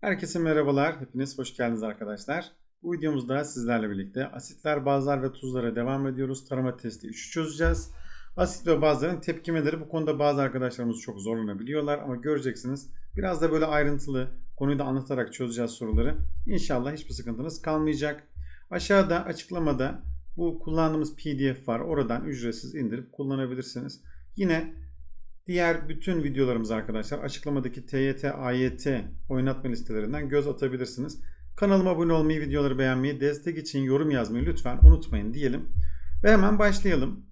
Herkese merhabalar. Hepiniz hoş geldiniz arkadaşlar. Bu videomuzda sizlerle birlikte asitler, bazlar ve tuzlara devam ediyoruz. Tarama testi 3'ü çözeceğiz. Asit ve bazların tepkimeleri bu konuda bazı arkadaşlarımız çok zorlanabiliyorlar ama göreceksiniz. Biraz da böyle ayrıntılı konuyu da anlatarak çözeceğiz soruları. İnşallah hiçbir sıkıntınız kalmayacak. Aşağıda açıklamada bu kullandığımız pdf var. Oradan ücretsiz indirip kullanabilirsiniz. Yine Diğer bütün videolarımız arkadaşlar açıklamadaki TYT, AYT oynatma listelerinden göz atabilirsiniz. Kanalıma abone olmayı, videoları beğenmeyi, destek için yorum yazmayı lütfen unutmayın diyelim. Ve hemen başlayalım.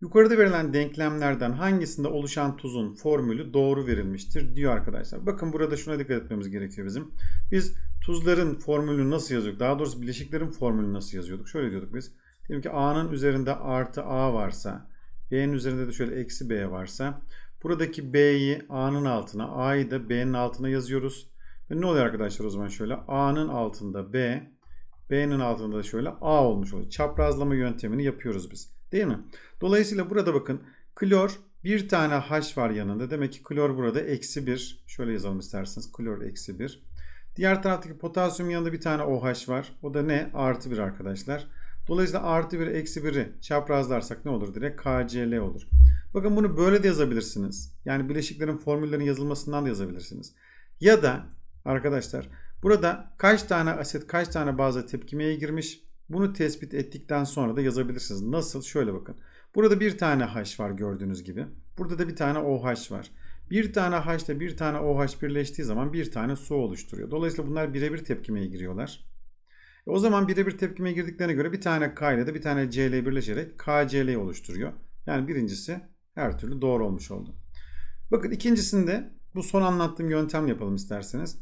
Yukarıda verilen denklemlerden hangisinde oluşan tuzun formülü doğru verilmiştir diyor arkadaşlar. Bakın burada şuna dikkat etmemiz gerekiyor bizim. Biz tuzların formülünü nasıl yazıyorduk? Daha doğrusu bileşiklerin formülünü nasıl yazıyorduk? Şöyle diyorduk biz. Diyelim ki A'nın üzerinde artı A varsa, B'nin üzerinde de şöyle eksi B varsa Buradaki B'yi A'nın altına, A'yı da B'nin altına yazıyoruz. Ve ne oluyor arkadaşlar o zaman şöyle. A'nın altında B, B'nin altında da şöyle A olmuş oluyor. Çaprazlama yöntemini yapıyoruz biz. Değil mi? Dolayısıyla burada bakın klor bir tane H var yanında. Demek ki klor burada eksi 1. Şöyle yazalım isterseniz. Klor eksi 1. Diğer taraftaki potasyum yanında bir tane OH var. O da ne? Artı 1 arkadaşlar. Dolayısıyla artı 1 eksi 1'i çaprazlarsak ne olur? Direkt KCl olur. Bakın bunu böyle de yazabilirsiniz. Yani bileşiklerin formüllerinin yazılmasından da yazabilirsiniz. Ya da arkadaşlar burada kaç tane asit kaç tane bazı tepkimeye girmiş bunu tespit ettikten sonra da yazabilirsiniz. Nasıl? Şöyle bakın. Burada bir tane H var gördüğünüz gibi. Burada da bir tane OH var. Bir tane H ile bir tane OH birleştiği zaman bir tane su oluşturuyor. Dolayısıyla bunlar birebir tepkimeye giriyorlar. E o zaman birebir tepkimeye girdiklerine göre bir tane K ile de bir tane C ile birleşerek KCl oluşturuyor. Yani birincisi her türlü doğru olmuş oldu. Bakın ikincisinde bu son anlattığım yöntem yapalım isterseniz.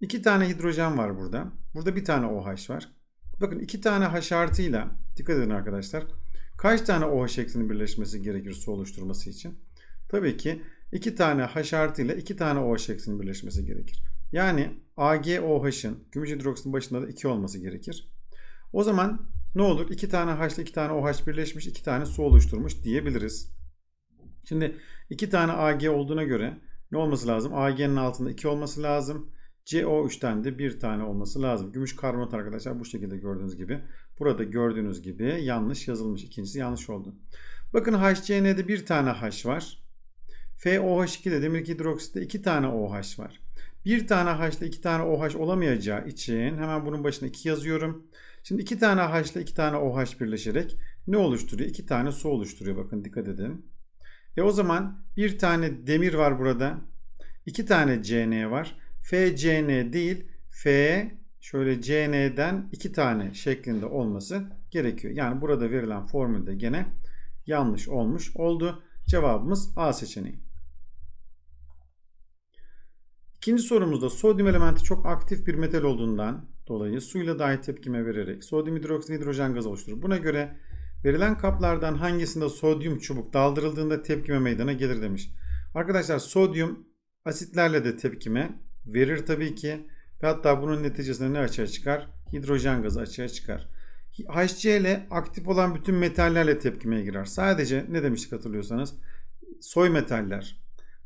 İki tane hidrojen var burada. Burada bir tane OH var. Bakın iki tane H artıyla dikkat edin arkadaşlar. Kaç tane OH eksinin birleşmesi gerekir su oluşturması için? Tabii ki iki tane H artı ile iki tane OH eksinin birleşmesi gerekir. Yani AgOH'ın gümüş hidroksitin başında da 2 olması gerekir. O zaman ne olur? 2 tane H ile 2 tane OH birleşmiş, 2 tane su oluşturmuş diyebiliriz. Şimdi 2 tane Ag olduğuna göre ne olması lazım? Ag'nin altında 2 olması lazım. CO3'ten de bir tane olması lazım. Gümüş karbonat arkadaşlar bu şekilde gördüğünüz gibi. Burada gördüğünüz gibi yanlış yazılmış. İkincisi yanlış oldu. Bakın HCN'de bir tane H var. FOH2'de demir hidroksitte iki tane OH var. Bir tane H ile iki tane OH olamayacağı için hemen bunun başına 2 yazıyorum. Şimdi iki tane H ile iki tane OH birleşerek ne oluşturuyor? İki tane su oluşturuyor. Bakın dikkat edin. E o zaman bir tane demir var burada. iki tane CN var. FCN değil F şöyle CN'den iki tane şeklinde olması gerekiyor. Yani burada verilen formülde gene yanlış olmuş oldu. Cevabımız A seçeneği. İkinci sorumuzda sodyum elementi çok aktif bir metal olduğundan dolayı suyla dahi tepkime vererek sodyum hidroksit hidrojen gazı oluşturur. Buna göre verilen kaplardan hangisinde sodyum çubuk daldırıldığında tepkime meydana gelir demiş. Arkadaşlar sodyum asitlerle de tepkime verir tabii ki. Ve hatta bunun neticesinde ne açığa çıkar? Hidrojen gazı açığa çıkar. HCl aktif olan bütün metallerle tepkimeye girer. Sadece ne demiştik hatırlıyorsanız? Soy metaller.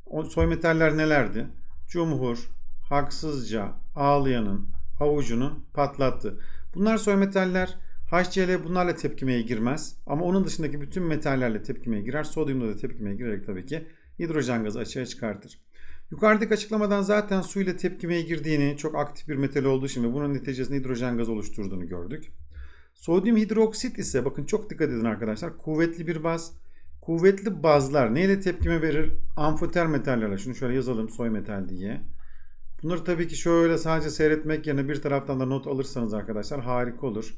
O soy metaller nelerdi? Cumhur haksızca ağlayanın avucunu patlattı. Bunlar soy metaller. HCl bunlarla tepkimeye girmez. Ama onun dışındaki bütün metallerle tepkimeye girer. Sodyumla da tepkimeye girerek tabii ki hidrojen gazı açığa çıkartır. Yukarıdaki açıklamadan zaten su ile tepkimeye girdiğini, çok aktif bir metal olduğu için ve bunun neticesinde hidrojen gazı oluşturduğunu gördük. Sodyum hidroksit ise bakın çok dikkat edin arkadaşlar. Kuvvetli bir baz. Kuvvetli bazlar neyle tepkime verir? Amfoter metallerle. Şunu şöyle yazalım soy metal diye. Bunları tabii ki şöyle sadece seyretmek yerine bir taraftan da not alırsanız arkadaşlar harika olur.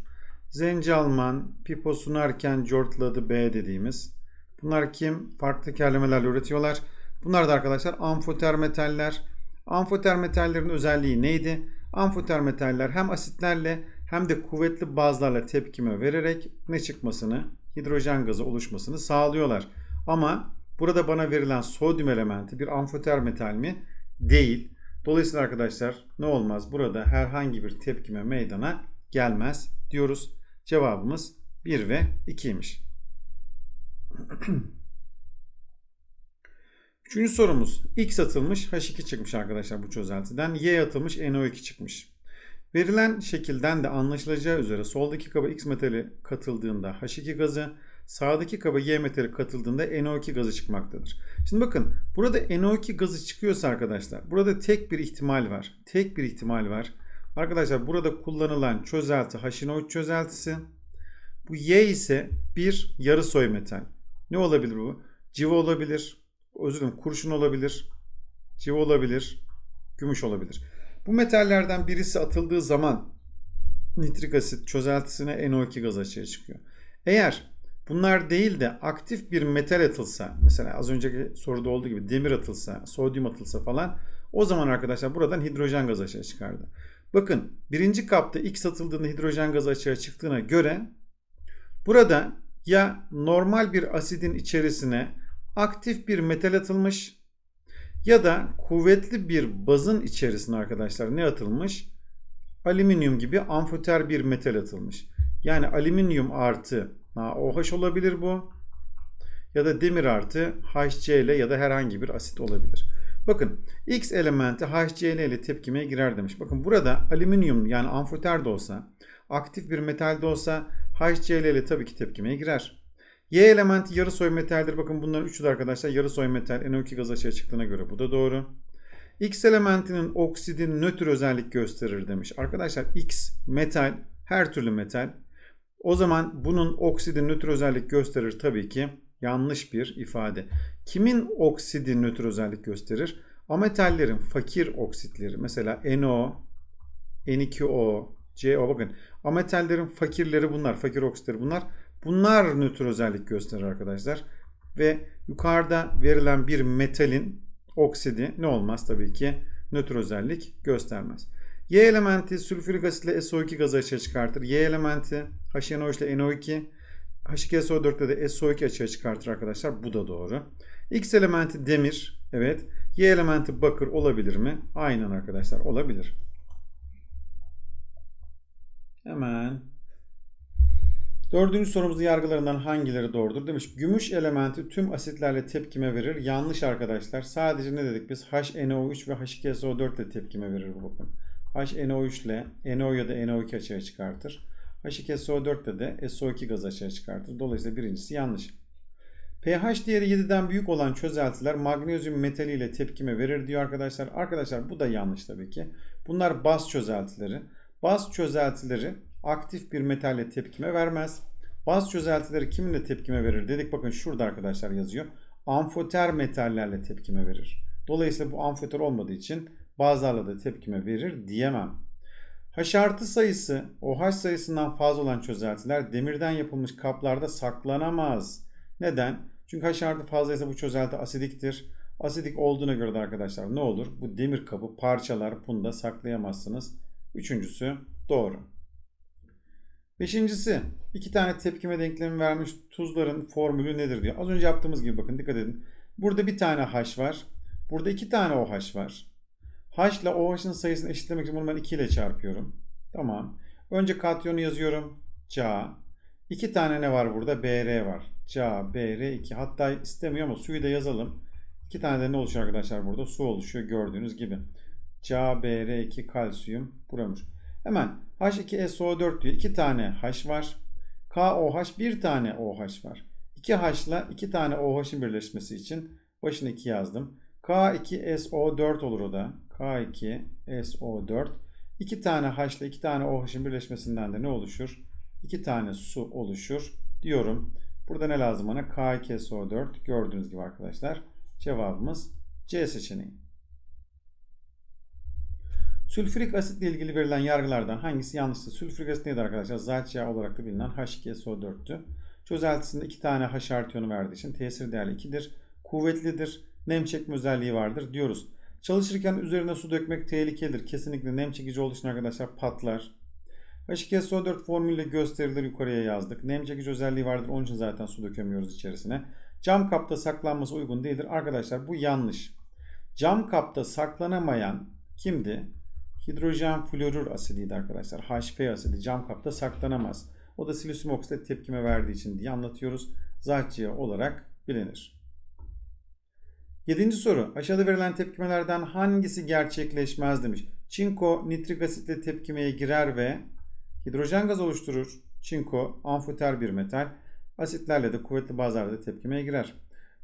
Zenci Alman, Pipo sunarken cortladı B dediğimiz. Bunlar kim? Farklı tekerlemelerle üretiyorlar. Bunlar da arkadaşlar amfoter metaller. Amfoter metallerin özelliği neydi? Amfoter metaller hem asitlerle hem de kuvvetli bazlarla tepkime vererek ne çıkmasını, hidrojen gazı oluşmasını sağlıyorlar. Ama burada bana verilen sodyum elementi bir amfoter metal mi? Değil. Dolayısıyla arkadaşlar ne olmaz? Burada herhangi bir tepkime meydana gelmez diyoruz. Cevabımız 1 ve 2'ymiş. Üçüncü sorumuz. X atılmış H2 çıkmış arkadaşlar bu çözeltiden. Y atılmış NO2 çıkmış. Verilen şekilden de anlaşılacağı üzere soldaki kaba X metali katıldığında H2 gazı, sağdaki kaba Y metali katıldığında NO2 gazı çıkmaktadır. Şimdi bakın burada NO2 gazı çıkıyorsa arkadaşlar burada tek bir ihtimal var. Tek bir ihtimal var. Arkadaşlar burada kullanılan çözelti HNO3 çözeltisi. Bu Y ise bir yarı soy metal. Ne olabilir bu? Civa olabilir. Özür dilerim kurşun olabilir. Civa olabilir. Gümüş olabilir. Bu metallerden birisi atıldığı zaman nitrik asit çözeltisine NO2 gaz açığa çıkıyor. Eğer bunlar değil de aktif bir metal atılsa mesela az önceki soruda olduğu gibi demir atılsa, sodyum atılsa falan o zaman arkadaşlar buradan hidrojen gazı açığa çıkardı. Bakın birinci kapta X atıldığında hidrojen gazı açığa çıktığına göre burada ya normal bir asidin içerisine aktif bir metal atılmış ya da kuvvetli bir bazın içerisine arkadaşlar ne atılmış? Alüminyum gibi amfoter bir metal atılmış. Yani alüminyum artı OH olabilir bu. Ya da demir artı HCl ya da herhangi bir asit olabilir. Bakın X elementi HCl ile tepkimeye girer demiş. Bakın burada alüminyum yani amfoter de olsa, aktif bir metal de olsa HCl ile tabii ki tepkimeye girer. Y elementi yarı soy metaldir. Bakın bunların üçü de arkadaşlar yarı soy metal. NO2 gaz açığa çıktığına göre bu da doğru. X elementinin oksidin nötr özellik gösterir demiş. Arkadaşlar X metal her türlü metal. O zaman bunun oksidin nötr özellik gösterir tabii ki yanlış bir ifade. Kimin oksidi nötr özellik gösterir? Ametallerin fakir oksitleri mesela NO, N2O, CO bakın ametallerin fakirleri bunlar, fakir oksitleri bunlar. Bunlar nötr özellik gösterir arkadaşlar. Ve yukarıda verilen bir metalin oksidi ne olmaz tabii ki nötr özellik göstermez. Y elementi sülfürik asitle SO2 gazı açığa çıkartır. Y elementi HNO ile NO2 H2SO4'te de SO2 açığa çıkartır arkadaşlar. Bu da doğru. X elementi demir. Evet. Y elementi bakır olabilir mi? Aynen arkadaşlar olabilir. Hemen Dördüncü sorumuzun yargılarından hangileri doğrudur demiş. Gümüş elementi tüm asitlerle tepkime verir. Yanlış arkadaşlar. Sadece ne dedik biz? HNO3 ve H2SO4 ile tepkime verir bu bakın. HNO3 ile NO ya da NO2 açığa çıkartır. H2SO4'te de SO2 gaz açığa çıkartır. Dolayısıyla birincisi yanlış. pH değeri 7'den büyük olan çözeltiler magnezyum metali ile tepkime verir diyor arkadaşlar. Arkadaşlar bu da yanlış tabii ki. Bunlar baz çözeltileri. Baz çözeltileri aktif bir metalle tepkime vermez. Baz çözeltileri kiminle tepkime verir dedik. Bakın şurada arkadaşlar yazıyor. Amfoter metallerle tepkime verir. Dolayısıyla bu amfoter olmadığı için bazılarla da tepkime verir diyemem. H artı sayısı OH sayısından fazla olan çözeltiler demirden yapılmış kaplarda saklanamaz. Neden? Çünkü H artı fazlaysa bu çözelti asidiktir. Asidik olduğuna göre de arkadaşlar ne olur? Bu demir kabı parçalar bunu da saklayamazsınız. Üçüncüsü doğru. Beşincisi iki tane tepkime denklemi vermiş tuzların formülü nedir diyor. Az önce yaptığımız gibi bakın dikkat edin. Burada bir tane H var. Burada iki tane OH var. H ile OH'ın sayısını eşitlemek için bunu ben 2 ile çarpıyorum. Tamam. Önce katyonu yazıyorum. Ca. İki tane ne var burada? BR var. Ca, BR2. Hatta istemiyor ama suyu da yazalım. İki tane de ne oluşuyor arkadaşlar burada? Su oluşuyor gördüğünüz gibi. Ca, BR2 kalsiyum. Buramış. Hemen H2SO4 diyor. 2 tane H var. KOH bir tane OH var. 2H ile 2 tane OH'ın birleşmesi için başına 2 yazdım. K2SO4 olur o da. K2SO4. 2 tane H ile 2 tane OH'ın birleşmesinden de ne oluşur? 2 tane su oluşur diyorum. Burada ne lazım bana? K2SO4 gördüğünüz gibi arkadaşlar. Cevabımız C seçeneği. Sülfürik asitle ilgili verilen yargılardan hangisi yanlıştır? Sülfürik asit nedir arkadaşlar? Zayt yağı olarak da bilinen H2SO4'tü. Çözeltisinde 2 tane H artıyonu verdiği için tesir değerli 2'dir. Kuvvetlidir. Nem çekme özelliği vardır diyoruz. Çalışırken üzerine su dökmek tehlikelidir. Kesinlikle nem çekici olduğu için arkadaşlar patlar. H2SO4 formülüyle gösterilir yukarıya yazdık. Nem çekici özelliği vardır. Onun için zaten su dökemiyoruz içerisine. Cam kapta saklanması uygun değildir. Arkadaşlar bu yanlış. Cam kapta saklanamayan kimdi? hidrojen florür asidiydi arkadaşlar. HF asidi cam kapta saklanamaz. O da silisyum oksit tepkime verdiği için diye anlatıyoruz. Zatçıya olarak bilinir. Yedinci soru. Aşağıda verilen tepkimelerden hangisi gerçekleşmez demiş. Çinko nitrik asitle tepkimeye girer ve hidrojen gaz oluşturur. Çinko amfoter bir metal. Asitlerle de kuvvetli bazlarla tepkimeye girer.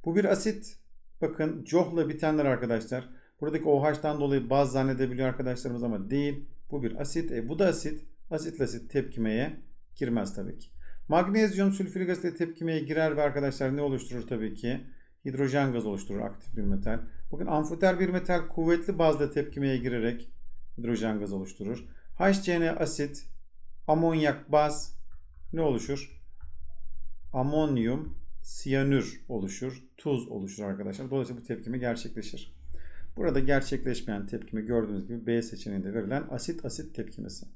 Bu bir asit. Bakın COH'la bitenler arkadaşlar. Buradaki OH'tan dolayı baz zannedebiliyor arkadaşlarımız ama değil. Bu bir asit. E, bu da asit. Asitle asit tepkimeye girmez tabii ki. Magnezyum sülfürik asitle tepkimeye girer ve arkadaşlar ne oluşturur tabii ki? Hidrojen gaz oluşturur aktif bir metal. Bakın amfoter bir metal kuvvetli bazla tepkimeye girerek hidrojen gaz oluşturur. HCN asit, amonyak baz ne oluşur? Amonyum siyanür oluşur. Tuz oluşur arkadaşlar. Dolayısıyla bu tepkime gerçekleşir. Burada gerçekleşmeyen tepkime gördüğünüz gibi B seçeneğinde verilen asit asit tepkimesi.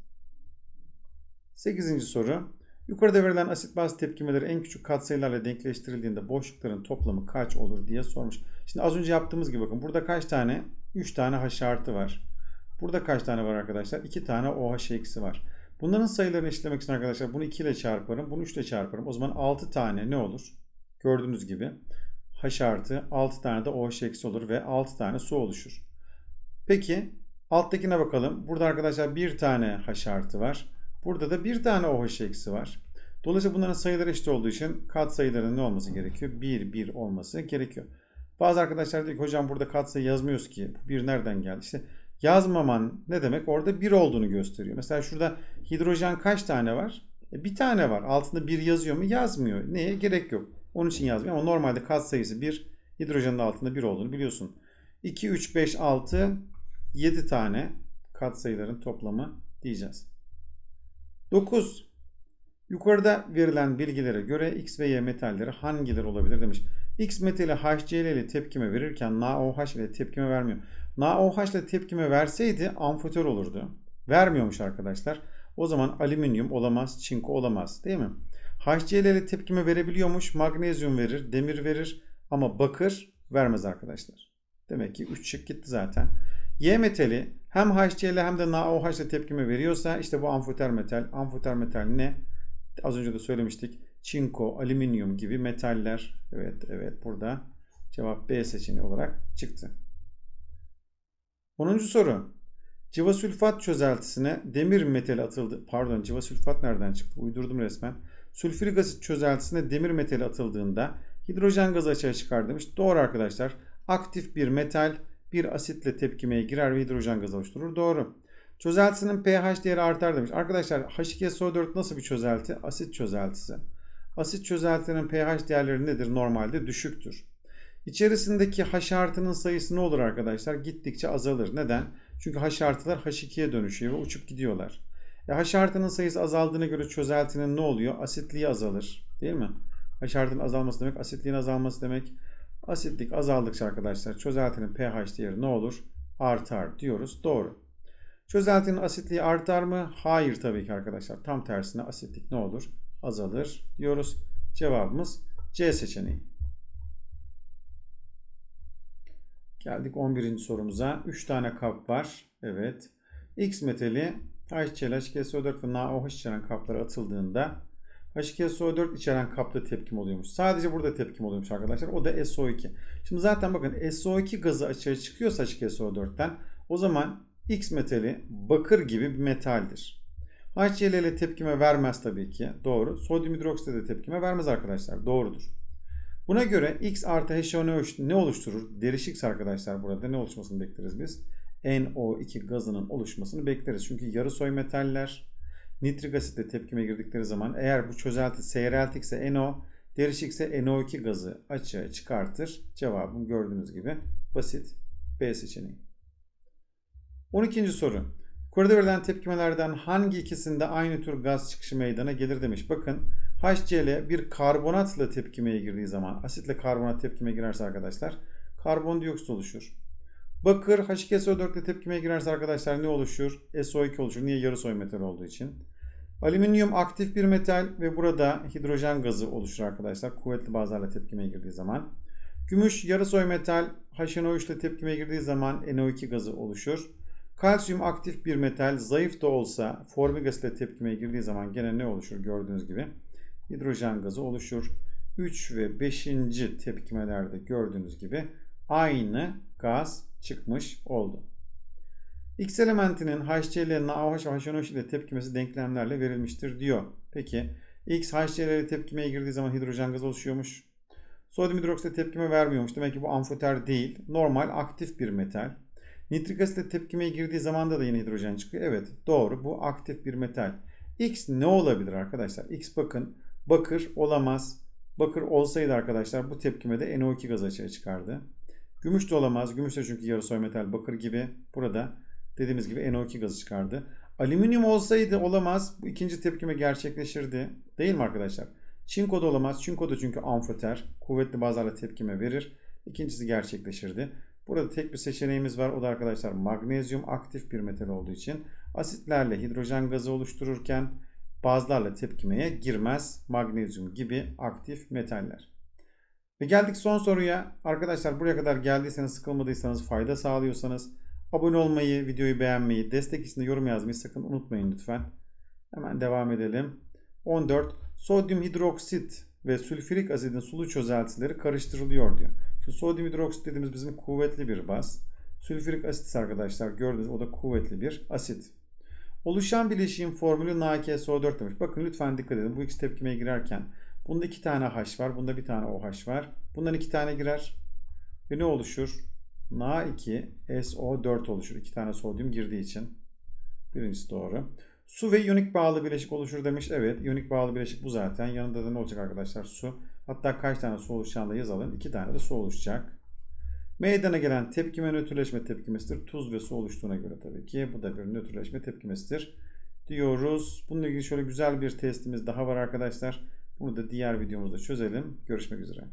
8. soru. Yukarıda verilen asit baz tepkimeleri en küçük katsayılarla denkleştirildiğinde boşlukların toplamı kaç olur diye sormuş. Şimdi az önce yaptığımız gibi bakın burada kaç tane? 3 tane H artı var. Burada kaç tane var arkadaşlar? 2 tane OH eksi var. Bunların sayılarını eşitlemek için arkadaşlar bunu 2 ile çarparım. Bunu 3 ile çarparım. O zaman 6 tane ne olur? Gördüğünüz gibi H artı 6 tane de OH eksi olur ve 6 tane su oluşur. Peki alttakine bakalım. Burada arkadaşlar bir tane H artı var. Burada da bir tane OH eksi var. Dolayısıyla bunların sayıları eşit olduğu için kat sayılarının ne olması gerekiyor? 1, 1 olması gerekiyor. Bazı arkadaşlar diyor ki hocam burada katsayı yazmıyoruz ki. 1 nereden geldi? İşte yazmaman ne demek? Orada 1 olduğunu gösteriyor. Mesela şurada hidrojen kaç tane var? E, bir tane var. Altında 1 yazıyor mu? Yazmıyor. Neye? Gerek yok. Onun için yazmıyor ama normalde kat sayısı 1. Hidrojenin altında 1 olduğunu biliyorsun. 2, 3, 5, 6, 7 tane kat sayıların toplamı diyeceğiz. 9. Yukarıda verilen bilgilere göre X ve Y metalleri hangileri olabilir demiş. X metali HCl ile tepkime verirken NaOH ile tepkime vermiyor. NaOH ile tepkime verseydi amfotör olurdu. Vermiyormuş arkadaşlar. O zaman alüminyum olamaz, çinko olamaz değil mi? HCl ile tepkime verebiliyormuş. Magnezyum verir, demir verir ama bakır vermez arkadaşlar. Demek ki 3 şık gitti zaten. Y metali hem HCl hem de NaOH ile tepkime veriyorsa işte bu amfoter metal. Amfoter metal ne? Az önce de söylemiştik. Çinko, alüminyum gibi metaller. Evet, evet burada cevap B seçeneği olarak çıktı. 10. soru. Civasülfat çözeltisine demir metali atıldı. Pardon, civasülfat nereden çıktı? Uydurdum resmen. Sülfürik asit çözeltisine demir metali atıldığında hidrojen gazı açığa çıkar demiş. Doğru arkadaşlar. Aktif bir metal bir asitle tepkimeye girer ve hidrojen gazı oluşturur. Doğru. Çözeltisinin pH değeri artar demiş. Arkadaşlar H2SO4 nasıl bir çözelti? Asit çözeltisi. Asit çözeltinin pH değerleri nedir? Normalde düşüktür. İçerisindeki H artının sayısı ne olur arkadaşlar? Gittikçe azalır. Neden? Çünkü H artılar H2'ye dönüşüyor ve uçup gidiyorlar. E H artının sayısı azaldığına göre çözeltinin ne oluyor? Asitliği azalır. Değil mi? H artının azalması demek asitliğin azalması demek. Asitlik azaldıkça arkadaşlar çözeltinin pH değeri ne olur? Artar diyoruz. Doğru. Çözeltinin asitliği artar mı? Hayır tabii ki arkadaşlar. Tam tersine asitlik ne olur? Azalır diyoruz. Cevabımız C seçeneği. Geldik 11. sorumuza. 3 tane kap var. Evet. X metali HCl, H2SO4 ve NaOH içeren kaplara atıldığında H2SO4 içeren kapta tepkim oluyormuş. Sadece burada tepkim oluyormuş arkadaşlar. O da SO2. Şimdi zaten bakın SO2 gazı açığa çıkıyorsa H2SO4'ten o zaman X metali bakır gibi bir metaldir. HCl tepkime vermez tabii ki. Doğru. Sodyum hidroksitle de tepkime vermez arkadaşlar. Doğrudur. Buna göre X artı HNO3 ne oluşturur? Derişik arkadaşlar burada ne oluşmasını bekleriz biz? NO2 gazının oluşmasını bekleriz. Çünkü yarı soy metaller nitrik asitle tepkime girdikleri zaman eğer bu çözelti seyreltikse NO, derişikse NO2 gazı açığa çıkartır. Cevabım gördüğünüz gibi basit B seçeneği. 12. soru. Yukarıda verilen tepkimelerden hangi ikisinde aynı tür gaz çıkışı meydana gelir demiş. Bakın HCl bir karbonatla tepkimeye girdiği zaman asitle karbonat tepkimeye girerse arkadaşlar karbondioksit oluşur. Bakır H2SO4 ile tepkimeye girerse arkadaşlar ne oluşur? SO2 oluşur. Niye? Yarı soy metal olduğu için. Alüminyum aktif bir metal ve burada hidrojen gazı oluşur arkadaşlar. Kuvvetli bazlarla tepkimeye girdiği zaman. Gümüş yarı soy metal HNO3 ile tepkimeye girdiği zaman NO2 gazı oluşur. Kalsiyum aktif bir metal zayıf da olsa formigas ile tepkimeye girdiği zaman gene ne oluşur gördüğünüz gibi hidrojen gazı oluşur. 3 ve 5. tepkimelerde gördüğünüz gibi aynı gaz çıkmış oldu. X elementinin HCl, NaOH ve ile tepkimesi denklemlerle verilmiştir diyor. Peki X HCl ile tepkimeye girdiği zaman hidrojen gazı oluşuyormuş. Sodyum hidroksit tepkime vermiyormuş. Demek ki bu amfoter değil. Normal aktif bir metal. Nitrik asitle tepkimeye girdiği zaman da yine hidrojen çıkıyor. Evet doğru bu aktif bir metal. X ne olabilir arkadaşlar? X bakın bakır olamaz. Bakır olsaydı arkadaşlar bu tepkimede NO2 gazı açığa çıkardı. Gümüş de olamaz. Gümüş de çünkü yarı soy metal bakır gibi. Burada dediğimiz gibi NO2 gazı çıkardı. Alüminyum olsaydı olamaz. Bu ikinci tepkime gerçekleşirdi. Değil mi arkadaşlar? Çinko da olamaz. Çinko da çünkü amfoter. Kuvvetli bazlarla tepkime verir. İkincisi gerçekleşirdi. Burada tek bir seçeneğimiz var. O da arkadaşlar magnezyum aktif bir metal olduğu için asitlerle hidrojen gazı oluştururken bazlarla tepkimeye girmez. Magnezyum gibi aktif metaller. Ve geldik son soruya. Arkadaşlar buraya kadar geldiyseniz sıkılmadıysanız fayda sağlıyorsanız abone olmayı, videoyu beğenmeyi, destek için de yorum yazmayı sakın unutmayın lütfen. Hemen devam edelim. 14. Sodyum hidroksit ve sülfürik asidin sulu çözeltileri karıştırılıyor diyor. Şimdi sodyum hidroksit dediğimiz bizim kuvvetli bir baz. Sülfürik asit ise arkadaşlar gördüğünüz o da kuvvetli bir asit. Oluşan bileşiğin formülü NaKSO4 demiş. Bakın lütfen dikkat edin. Bu ikisi tepkimeye girerken bunda iki tane H var. Bunda bir tane OH var. Bundan iki tane girer. Ve ne oluşur? Na2SO4 oluşur. İki tane sodyum girdiği için. Birincisi doğru. Su ve iyonik bağlı bileşik oluşur demiş. Evet iyonik bağlı bileşik bu zaten. Yanında da ne olacak arkadaşlar? Su. Hatta kaç tane su oluşacağını da yazalım. İki tane de su oluşacak. Meydana gelen tepkime nötrleşme tepkimesidir. Tuz ve su oluştuğuna göre tabii ki. Bu da bir nötrleşme tepkimesidir diyoruz. Bununla ilgili şöyle güzel bir testimiz daha var arkadaşlar. Bunu da diğer videomuzda çözelim. Görüşmek üzere.